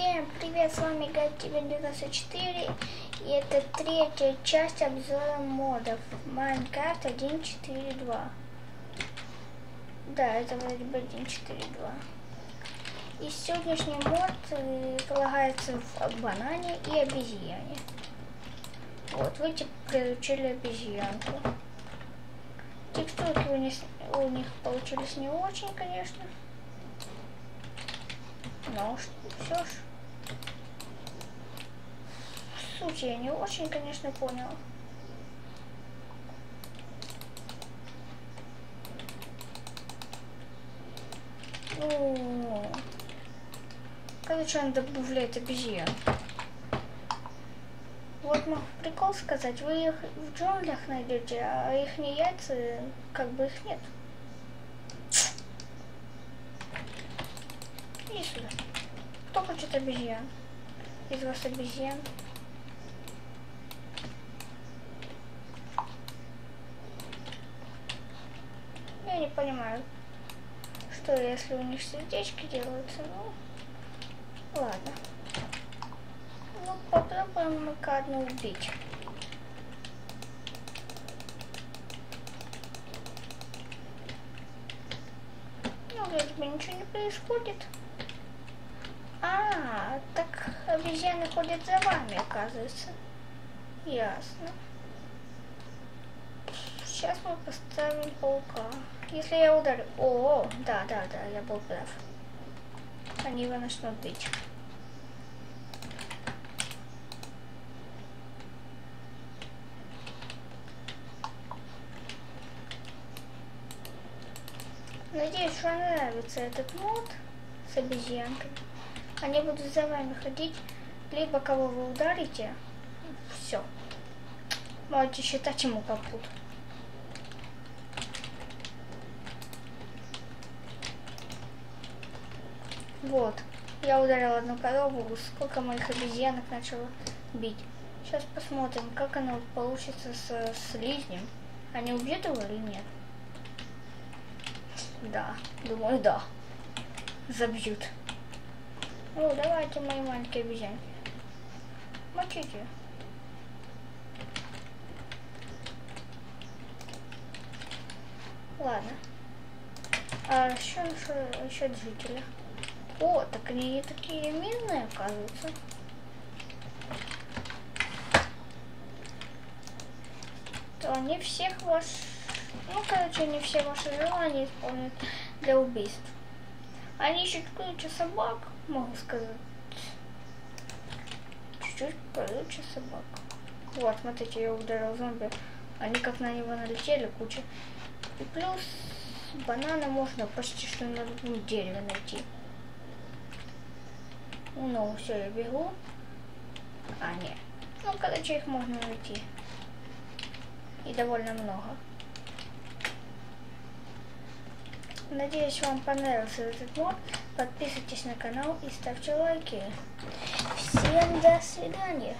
Всем привет, с вами Гатибен 94 и это третья часть обзора модов Майнкрафт 1.4.2 Да, это вроде бы 1.4.2 И сегодняшний мод э, полагается в банане и обезьяне. Вот, вы типа приручили обезьянку. Текстурки у них, у них получились не очень, конечно. Но все ж. Суть я не очень, конечно, понял. Ну, короче, он добавляет обезьян. Вот мог прикол сказать, вы их в джунглях найдете, а их не яйца, как бы их нет. Иди сюда. Кто хочет обезьян? Из вас обезьян. Не понимаю, что если у них сердечки делаются, ну, ладно. Ну, попробуем мы-ка одну убить. Ну, вроде бы ничего не происходит. А, так обезьяны ходят за вами, оказывается. Ясно. Сейчас мы поставим паука. Если я ударю... О, да, да, да, я был прав. Они его начнут бить. Надеюсь, что нравится этот мод с обезьянкой. Они будут за вами ходить, либо кого вы ударите, все. Можете считать ему капут. Вот. Я ударил одну корову, сколько моих обезьянок начало бить. Сейчас посмотрим, как оно получится с слизнем. Они убьют его или нет? Да, думаю, да. Забьют. Ну, давайте, мои маленькие обезьянки. Мочите. Ладно. А еще насчет жителя. О, так они такие мирные, оказывается. То они всех ваш... Ну, короче, они все ваши желания исполнят для убийств. Они ищут кучу собак, могу сказать. Чуть-чуть короче собак. Вот, смотрите, я ударил зомби. Они как на него налетели, куча. И плюс бананы можно почти что на любом дереве найти. Ну, все, я бегу. А, нет. Ну, короче, их можно найти. И довольно много. Надеюсь, вам понравился этот мод. Подписывайтесь на канал и ставьте лайки. Всем до свидания.